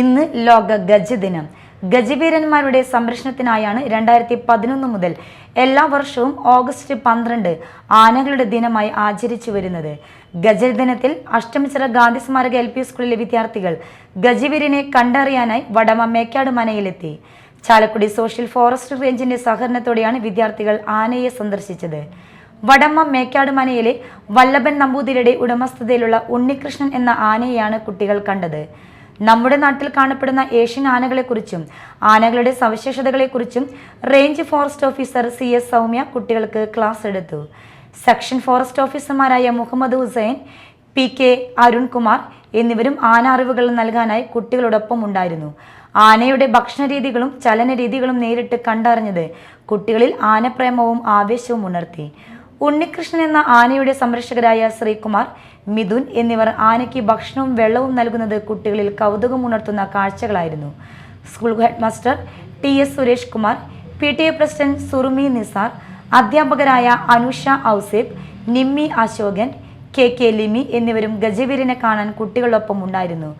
ഇന്ന് ലോക ഗജ ദിനം ഗജവീരന്മാരുടെ സംരക്ഷണത്തിനായാണ് രണ്ടായിരത്തി പതിനൊന്ന് മുതൽ എല്ലാ വർഷവും ഓഗസ്റ്റ് പന്ത്രണ്ട് ആനകളുടെ ദിനമായി ആചരിച്ചു വരുന്നത്. ഗജദിനത്തിൽ അഷ്ടമിച്ചിറ ഗാന്ധി സ്മാരക എൽ പി സ്കൂളിലെ വിദ്യാർത്ഥികൾ ഗജവീരനെ കണ്ടറിയാനായി വടമ മേക്കാട് മനയിലെത്തി. ചാലക്കുടി സോഷ്യൽ ഫോറസ്റ്റ് റേഞ്ചിന്റെ സഹകരണത്തോടെയാണ് വിദ്യാർത്ഥികൾ ആനയെ സന്ദർശിച്ചത്. വടമ്മ മേക്കാട് മനയിലെ വല്ലഭൻ നമ്പൂതിരിയുടെ ഉടമസ്ഥതയിലുള്ള ഉണ്ണികൃഷ്ണൻ എന്ന ആനയെയാണ് കുട്ടികൾ കണ്ടത്. നമ്മുടെ നാട്ടിൽ കാണപ്പെടുന്ന ഏഷ്യൻ ആനകളെക്കുറിച്ചും ആനകളുടെ സവിശേഷതകളെക്കുറിച്ചും range forest officer C S Soumya കുട്ടികൾക്ക് ക്ലാസ് എടുത്തു. സെക്ഷൻ ഫോറസ്റ്റ് ഓഫീസർമാരായ മുഹമ്മദ് ഹുസൈൻ പി കെ അരുൺകുമാർ എന്നിവരും ആന അറിവുകൾ നൽകാനായി കുട്ടികളോടൊപ്പം ഉണ്ടായിരുന്നു. ആനയുടെ ഭക്ഷണരീതികളും ചലനരീതികളും നേരിട്ട് കണ്ടറിഞ്ഞത് കുട്ടികളിൽ ആനപ്രേമവും ആവേശവും ഉണർത്തി. ഉണ്ണികൃഷ്ണൻ എന്ന ആനയുടെ സംരക്ഷകരായ ശ്രീകുമാർ മിഥുൻ എന്നിവർ ആനയ്ക്ക് ഭക്ഷണവും വെള്ളവും നൽകുന്നത് കുട്ടികളിൽ കൗതുകമുണർത്തുന്ന കാഴ്ചകളായിരുന്നു. School head master T S Suresh Kumar P T A president Surumi Nisar അധ്യാപകരായ അനുഷ ഔസേബ് നിമ്മി അശോകൻ കെ കെ ലിമി എന്നിവരും ഗജവീരനെ കാണാൻ കുട്ടികളൊപ്പം ഉണ്ടായിരുന്നു.